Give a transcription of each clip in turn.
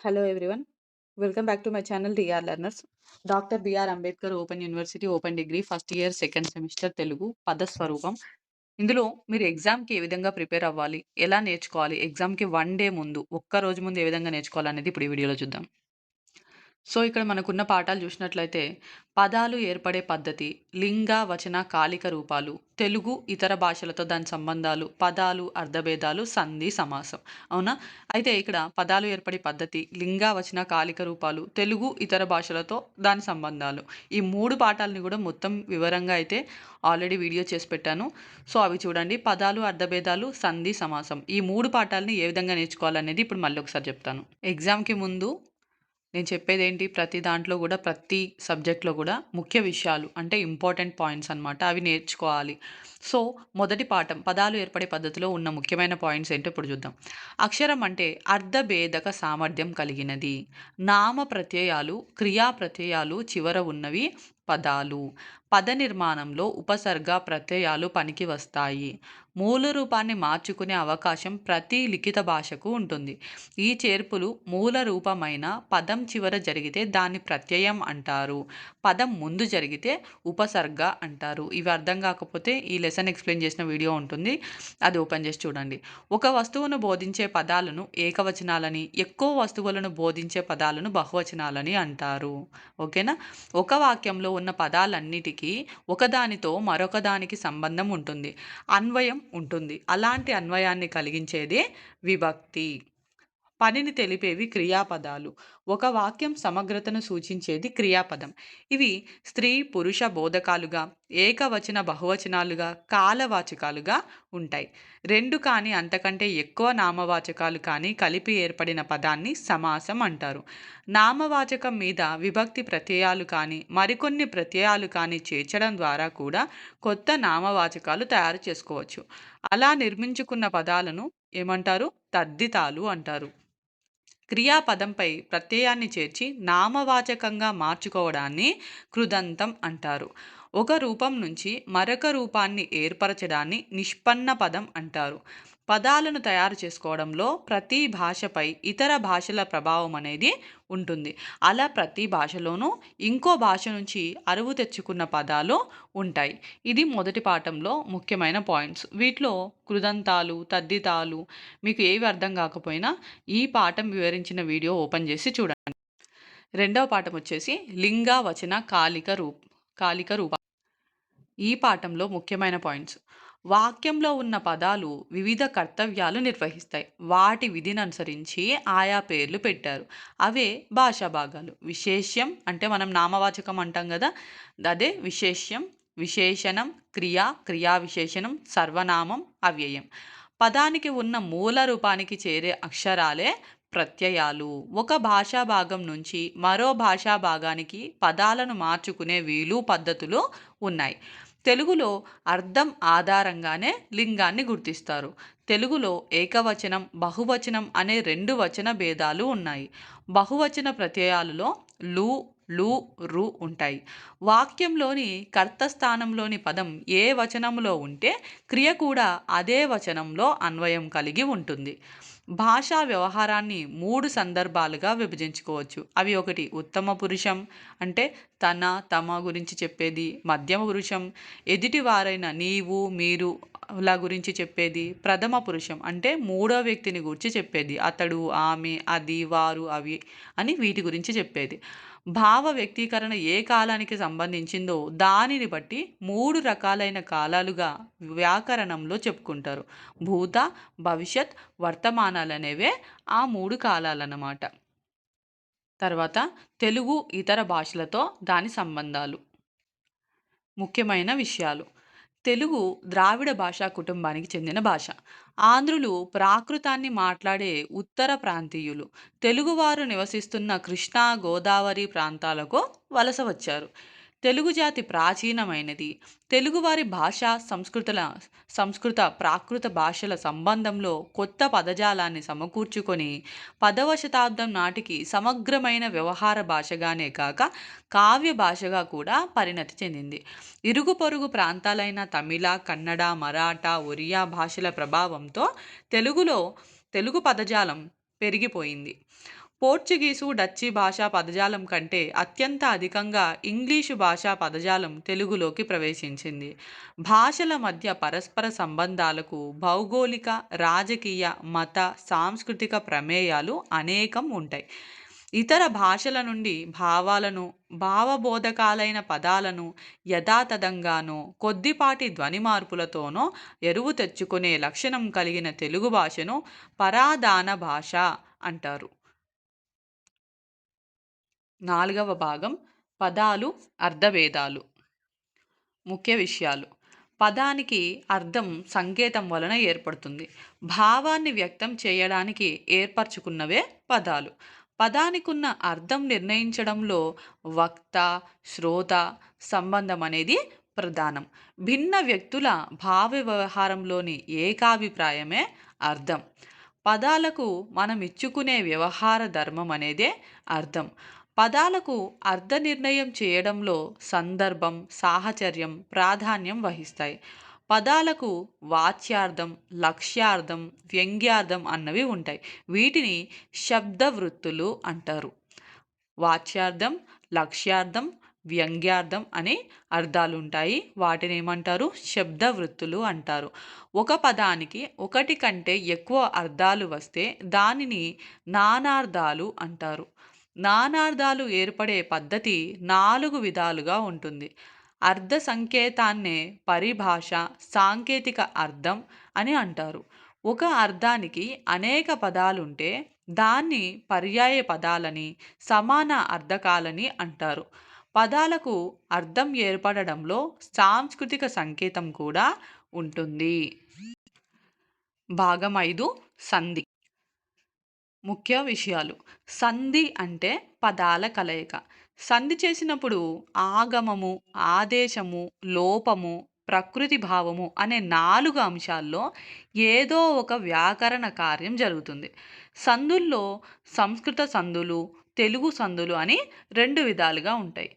Hello everyone. Welcome back to my channel DR learners'. Doctor BR Ambedkar open university open degree first year second semester Telugu పదస్వరూపం. ఇందులో మీరు ఎగ్జామ్‌కి ఏ విధంగా prepare అవ్వాలి? ఎలా నేర్చుకోవాలి? ఎగ్జామ్‌కి వన్ డే ముందు, ఒక్క రోజు ముందు ఏ విధంగా నేర్చుకోవాలనేది ఇప్పుడు ఈ వీడియోలో చూద్దాం. సో, ఇక్కడ మనకున్న పాఠాలు చూసినట్లయితే పదాలు ఏర్పడే పద్ధతి, లింగ, వచన, కాలిక రూపాలు, తెలుగు, ఇతర భాషలతో దాని సంబంధాలు, పదాలు, అర్థభేదాలు, సంధి, సమాసం. అవునా? అయితే ఇక్కడ పదాలు ఏర్పడే పద్ధతి, లింగ, వచన, కాలిక రూపాలు, తెలుగు, ఇతర భాషలతో దాని సంబంధాలు. ఈ మూడు పాఠాలని కూడా మొత్తం వివరంగా అయితే ఆల్రెడీ వీడియో చేసి పెట్టాను. సో, అవి చూడండి. పదాలు, అర్ధభేదాలు సంధి, సమాసం. ఈ మూడు పాఠాలని ఏ విధంగా నేర్చుకోవాలనేది ఇప్పుడు మళ్ళీ ఒకసారి చెప్తాను. ఎగ్జామ్‌కి ముందు నేను చెప్పేదేంటి ప్రతి దాంట్లో కూడా ప్రతి సబ్జెక్ట్‌లో కూడా ముఖ్య విషయాలు అంటే ఇంపార్టెంట్ పాయింట్స్ అనమాట అవి నేర్చుకోవాలి. సో, మొదటి పాఠం పదాలు ఏర్పడే పద్ధతిలో ఉన్న ముఖ్యమైన పాయింట్స్ ఏంటో ఇప్పుడు చూద్దాం. అక్షరం అంటే అర్ధభేదక సామర్థ్యం కలిగినది. నామ ప్రత్యయాలు, క్రియా ప్రత్యయాలు చివర ఉన్నవి పదాలు. పద నిర్మాణంలో ఉపసర్గ, ప్రత్యయాలు పనికి వస్తాయి. మూల రూపాన్ని మార్చుకునే అవకాశం ప్రతి లిఖిత భాషకు ఉంటుంది. ఈ చేర్పులు మూల రూపమైన పదం చివర జరిగితే దాన్ని ప్రత్యయం అంటారు. పదం ముందు జరిగితే ఉపసర్గ అంటారు. ఇవి అర్థం కాకపోతే ఈ లెసన్ ఎక్స్‌ప్లెయిన్ చేసిన వీడియో ఉంటుంది. అది ఓపెన్ చేసి చూడండి. ఒక వస్తువును బోధించే పదాలను ఏకవచనాలని, ఎక్కువ వస్తువులను బోధించే పదాలను బహువచనాలని అంటారు. ఓకేనా? ఒక వాక్యంలో ఉన్న పదాలన్నిటికీ ఒకదానితో మరొకదానికి సంబంధం ఉంటుంది. అన్వయం ఉంటుంది. అలాంటి అన్వయాన్ని కలిగించేదే విభక్తి. పనిని తెలిపేవి క్రియాపదాలు. ఒక వాక్యం సమగ్రతను సూచించేది క్రియాపదం. ఇవి స్త్రీ, పురుష బోధకాలుగా, ఏకవచన, బహువచనాలుగా, కాలవాచకాలుగా ఉంటాయి. రెండు కానీ అంతకంటే ఎక్కువ నామవాచకాలు కానీ కలిపి ఏర్పడిన పదాన్ని సమాసం అంటారు. నామవాచకం మీద విభక్తి ప్రత్యయాలు కానీ, మరికొన్ని ప్రత్యయాలు కానీ చేర్చడం ద్వారా కూడా కొత్త నామవాచకాలు తయారు చేసుకోవచ్చు. అలా నిర్మించుకున్న పదాలను ఏమంటారు? తద్దితాలు అంటారు. క్రియాపదంపై ప్రత్యయాన్ని చేర్చి నామవాచకంగా మార్చుకోవడాన్ని కృదంతం అంటారు. ఒక రూపం నుంచి మరొక రూపాన్ని ఏర్పరచడాన్ని నిష్పన్న పదం అంటారు. పదాలను తయారు చేసుకోవడంలో ప్రతి భాషపై ఇతర భాషల ప్రభావం అనేది ఉంటుంది. అలా ప్రతి భాషలోనూ ఇంకో భాష నుంచి అరువు తెచ్చుకున్న పదాలు ఉంటాయి. ఇది మొదటి పాఠంలో ముఖ్యమైన పాయింట్స్. వీటిలో కృదంతాలు, తద్దితాలు మీకు ఏవి అర్థం కాకపోయినా ఈ పాఠం వివరించిన వీడియో ఓపెన్ చేసి చూడండి. రెండవ పాఠం వచ్చేసి లింగ, వచన, కాలిక రూప్ కాలిక రూప ఈ పాఠంలో ముఖ్యమైన పాయింట్స్. వాక్యంలో ఉన్న పదాలు వివిధ కర్తవ్యాలు నిర్వహిస్తాయి. వాటి విధిని అనుసరించి ఆయా పేర్లు పెట్టారు. అవే భాషా భాగాలు. విశేష్యం అంటే మనం నామవాచకం అంటాం కదా! అదే విశేష్యం, విశేషణం, క్రియా క్రియా విశేషణం, సర్వనామం, అవ్యయం. పదానికి ఉన్న మూల రూపానికి చేరే అక్షరాలే ప్రత్యయాలు. ఒక భాషా భాగం నుంచి మరో భాషా భాగానికి పదాలను మార్చుకునే వీలు, పద్ధతులు ఉన్నాయి. తెలుగులో అర్థం ఆధారంగానే లింగాన్ని గుర్తిస్తారు. తెలుగులో ఏకవచనం, బహువచనం అనే రెండు వచన భేదాలు ఉన్నాయి. బహువచన ప్రత్యయాలలో లు, లు, రు ఉంటాయి. వాక్యంలోని కర్త స్థానంలోని పదం ఏ వచనంలో ఉంటే క్రియ కూడా అదే వచనంలో అన్వయం కలిగి ఉంటుంది. భాషా వ్యవహారాన్ని మూడు సందర్భాలుగా విభజించుకోవచ్చు. అవి ఒకటి ఉత్తమ పురుషం అంటే తన, తమ గురించి చెప్పేది. మధ్యమ పురుషం ఎదుటివారైన నీవు, మీరు ల గురించి చెప్పేది. ప్రథమ పురుషం అంటే మూడో వ్యక్తిని గూర్చి చెప్పేది. అతడు, ఆమె, అది, వారు, అవి అని వీటి గురించి చెప్పేది. భావ వ్యక్తీకరణ ఏ కాలానికి సంబంధించిందో దానిని బట్టి మూడు రకాలైన కాలాలుగా వ్యాకరణంలో చెప్పుకుంటారు. భూత, భవిష్యత్, వర్తమానాలనేవే ఆ మూడు కాలాలన్నమాట. తర్వాత తెలుగు, ఇతర భాషలతో దాని సంబంధాలు. ముఖ్యమైన విషయాలు. తెలుగు ద్రావిడ భాషా కుటుంబానికి చెందిన భాష. ఆంధ్రులు ప్రాకృతాన్ని మాట్లాడే ఉత్తర ప్రాంతీయులు. తెలుగువారు నివసిస్తున్న కృష్ణా, గోదావరి ప్రాంతాలకు వలస వచ్చారు. తెలుగు జాతి ప్రాచీనమైనది. తెలుగువారి భాష, సంస్కృతుల సంస్కృత, ప్రాకృత భాషల సంబంధంలో కొత్త పదజాలాన్ని సమకూర్చుకొని పదవ శతాబ్దం నాటికి సమగ్రమైన వ్యవహార భాషగానే కాక కావ్య భాషగా కూడా పరిణతి చెందింది. ఇరుగు పొరుగు ప్రాంతాలైన తమిళ, కన్నడ, మరాఠా, ఒరియా భాషల ప్రభావంతో తెలుగులో తెలుగు పదజాలం పెరిగిపోయింది. పోర్చుగీసు డచ్చి భాషా పదజాలం కంటే అత్యంత అధికంగా ఇంగ్లీషు భాషా పదజాలం తెలుగులోకి ప్రవేశించింది. భాషల మధ్య పరస్పర సంబంధాలకు భౌగోళిక రాజకీయ మత సాంస్కృతిక ప్రమేయాలు అనేకం ఉంటాయి. ఇతర భాషల నుండి భావాలను భావబోధకాలైన పదాలను యథాతథంగానో కొద్దిపాటి ధ్వని మార్పులతోనో ఎరువు తెచ్చుకునే లక్షణం కలిగిన తెలుగు భాషను పరాధాన భాష అంటారు. నాలుగవ భాగం పదాలు అర్థభేదాలు. ముఖ్య విషయాలు. పదానికి అర్థం సంకేతం వలన ఏర్పడుతుంది. భావాన్ని వ్యక్తం చేయడానికి ఏర్పరచుకున్నవే పదాలు. పదానికి ఉన్న అర్థం నిర్ణయించడంలో వక్త శ్రోత సంబంధం అనేది ప్రధానం. భిన్న వ్యక్తుల భావ వ్యవహారంలోని ఏకాభిప్రాయమే అర్థం. పదాలకు మనం ఇచ్చుకునే వ్యవహార ధర్మం అనేదే అర్థం. పదాలకు అర్థ నిర్ణయం చేయడంలో సందర్భం సాహచర్యం ప్రాధాన్యం వహిస్తాయి. పదాలకు వాచ్యార్థం లక్ష్యార్థం వ్యంగ్యార్థం అన్నవి ఉంటాయి. వీటిని శబ్ద వృత్తులు అంటారు. వాచ్యార్థం లక్ష్యార్థం వ్యంగ్యార్థం అనే అర్థాలు ఉంటాయి వాటిని ఏమంటారు శబ్ద వృత్తులు అంటారు. ఒక పదానికి ఒకటి కంటే ఎక్కువ అర్థాలు వస్తే దానిని నానార్థాలు అంటారు. నానార్థాలు ఏర్పడే పద్ధతి నాలుగు విధాలుగా ఉంటుంది. అర్థ సంకేతాన్నే పరిభాష సాంకేతిక అర్థం అని అంటారు. ఒక అర్థానికి అనేక పదాలుంటే దాన్ని పర్యాయ పదాలని సమాన అర్థకాలని అంటారు. పదాలకు అర్థం ఏర్పడడంలో సాంస్కృతిక సంకేతం కూడా ఉంటుంది. భాగం ఐదు సంధి. ముఖ్య విషయాలు. సంధి అంటే పదాల కలయిక. సంధి చేసినప్పుడు ఆగమము ఆదేశము లోపము ప్రకృతి భావము అనే నాలుగు అంశాల్లో ఏదో ఒక వ్యాకరణ కార్యం జరుగుతుంది. సందుల్లో సంస్కృత సందులు తెలుగు సందులు అని రెండు విధాలుగా ఉంటాయి.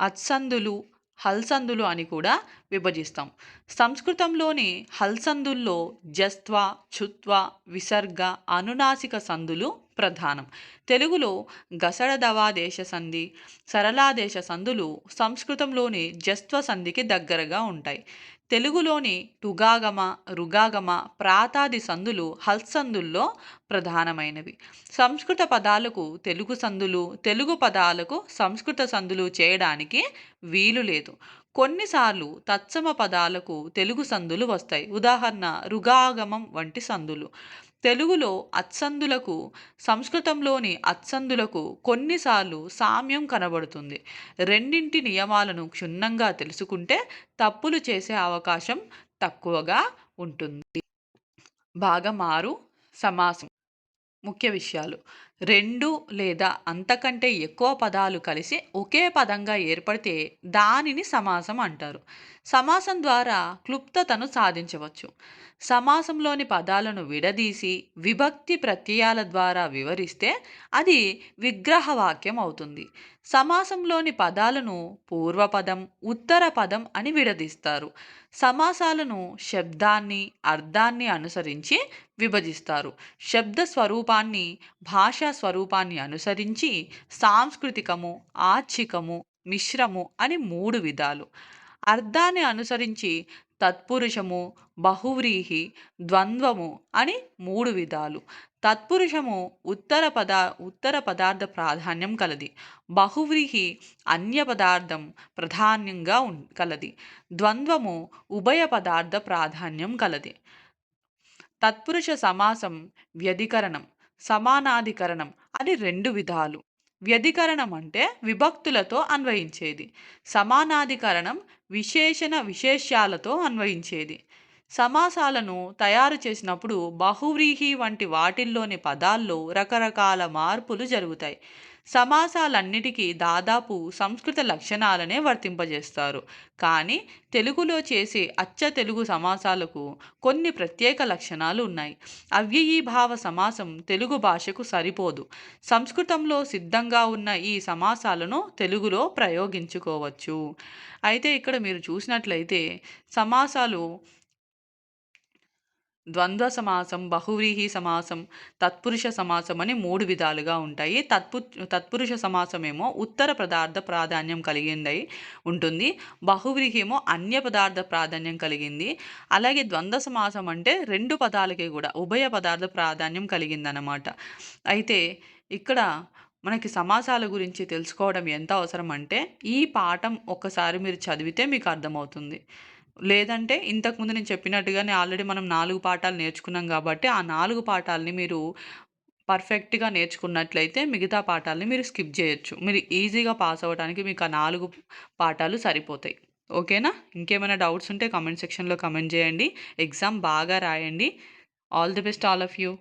అత్సందులు హల్సందులు అని కూడా విభజిస్తాం. సంస్కృతంలోని హల్సందుల్లో జస్త్వ చుత్వ విసర్గ అనునాసిక సందులు ప్రధానం. తెలుగులో గసడదవాదేశ సంధి సరళాదేశ సందులు సంస్కృతంలోని జస్త్వ సంధికి దగ్గరగా ఉంటాయి. తెలుగులోని టుగాగమ రుగాగమ ప్రాతాది సందులు హల్సందుల్లో ప్రధానమైనవి. సంస్కృత పదాలకు తెలుగు సందులు తెలుగు పదాలకు సంస్కృత సందులు చేయడానికి వీలు లేదు. కొన్నిసార్లు తత్సమ పదాలకు తెలుగు సందులు వస్తాయి. ఉదాహరణ రుగాగమం వంటి సందులు. తెలుగులో అత్సందులకు సంస్కృతంలోని అత్సందులకు కొన్నిసార్లు సామ్యం కనబడుతుంది. రెండింటి నియమాలను క్షుణ్ణంగా తెలుసుకుంటే తప్పులు చేసే అవకాశం తక్కువగా ఉంటుంది. భాగం ఆరు సమాసం. ముఖ్య విషయాలు. రెండు లేదా అంతకంటే ఎక్కువ పదాలు కలిసి ఒకే పదంగా ఏర్పడితే దానిని సమాసం అంటారు. సమాసం ద్వారా క్లుప్తతను సాధించవచ్చు. సమాసంలోని పదాలను విడదీసి విభక్తి ప్రత్యయాల ద్వారా వివరిస్తే అది విగ్రహవాక్యం అవుతుంది. సమాసంలోని పదాలను పూర్వపదం ఉత్తర పదం అని విడదీస్తారు. సమాసాలను శబ్దాన్ని అర్థాన్ని అనుసరించి విభజిస్తారు. శబ్ద స్వరూపాన్ని భాషా స్వరూపాన్ని అనుసరించి సాంస్కృతికము ఆర్చికము మిశ్రము అని మూడు విధాలు. అర్థాన్ని అనుసరించి తత్పురుషము బహువ్రీహి ద్వంద్వము అని మూడు విధాలు. తత్పురుషము ఉత్తర పదా ఉత్తర పదార్థ ప్రాధాన్యం కలది. బహువ్రీహి అన్య పదార్థం ప్రాధాన్యంగా ఉం కలది. ద్వంద్వము ఉభయ పదార్థ ప్రాధాన్యం కలది. తత్పురుష సమాసం వ్యధికరణం సమానాధికరణం అని రెండు విధాలు. వ్యధికరణం అంటే విభక్తులతో అన్వయించేది. సమానాధికరణం విశేషణ విశేష్యాలతో అన్వయించేది. సమాసాలను తయారు చేసినప్పుడు బహువ్రీహి వంటి వాటిల్లోని పదాల్లో రకరకాల మార్పులు జరుగుతాయి. సమాసాలన్నిటికీ దాదాపు సంస్కృత లక్షణాలనే వర్తింపజేస్తారు. కానీ తెలుగులో చేసే అచ్చ తెలుగు సమాసాలకు కొన్ని ప్రత్యేక లక్షణాలు ఉన్నాయి. అవ్యయీభావ సమాసం తెలుగు భాషకు సరిపోదు. సంస్కృతంలో సిద్ధంగా ఉన్న ఈ సమాసాలను తెలుగులో ప్రయోగించుకోవచ్చు. అయితే ఇక్కడ మీరు చూసినట్లయితే సమాసాలు ద్వంద్వ సమాసం బహువ్రీహి సమాసం తత్పురుష సమాసం అని మూడు విధాలుగా ఉంటాయి. తత్పు తత్పురుష సమాసం ఏమో ఉత్తర పదార్థ ప్రాధాన్యం కలిగిందై ఉంటుంది. బహువ్రీహి ఏమో అన్య పదార్థ ప్రాధాన్యం కలిగింది. అలాగే ద్వంద్వ సమాసం అంటే రెండు పదాలకి కూడా ఉభయ పదార్థ ప్రాధాన్యం కలిగిందనమాట అయితే ఇక్కడ మనకి సమాసాల గురించి తెలుసుకోవడం ఎంత అవసరం అంటే ఈ పాఠం ఒక్కసారి మీరు చదివితే మీకు అర్థమవుతుంది. లేదంటే ఇంతకుముందు నేను చెప్పినట్టుగానే ఆల్రెడీ మనం నాలుగు పాఠాలు నేర్చుకున్నాం కాబట్టి ఆ నాలుగు పాఠాలని మీరు పర్ఫెక్ట్గా నేర్చుకున్నట్లయితే మిగతా పాఠాలని మీరు స్కిప్ చేయొచ్చు. మీరు ఈజీగా పాస్ అవ్వడానికి మీకు ఆ నాలుగు పాఠాలు సరిపోతాయి. ఓకేనా? ఇంకేమైనా డౌట్స్ ఉంటే కమెంట్ సెక్షన్లో కమెంట్ చేయండి. ఎగ్జామ్ బాగా రాయండి. All the best all of you.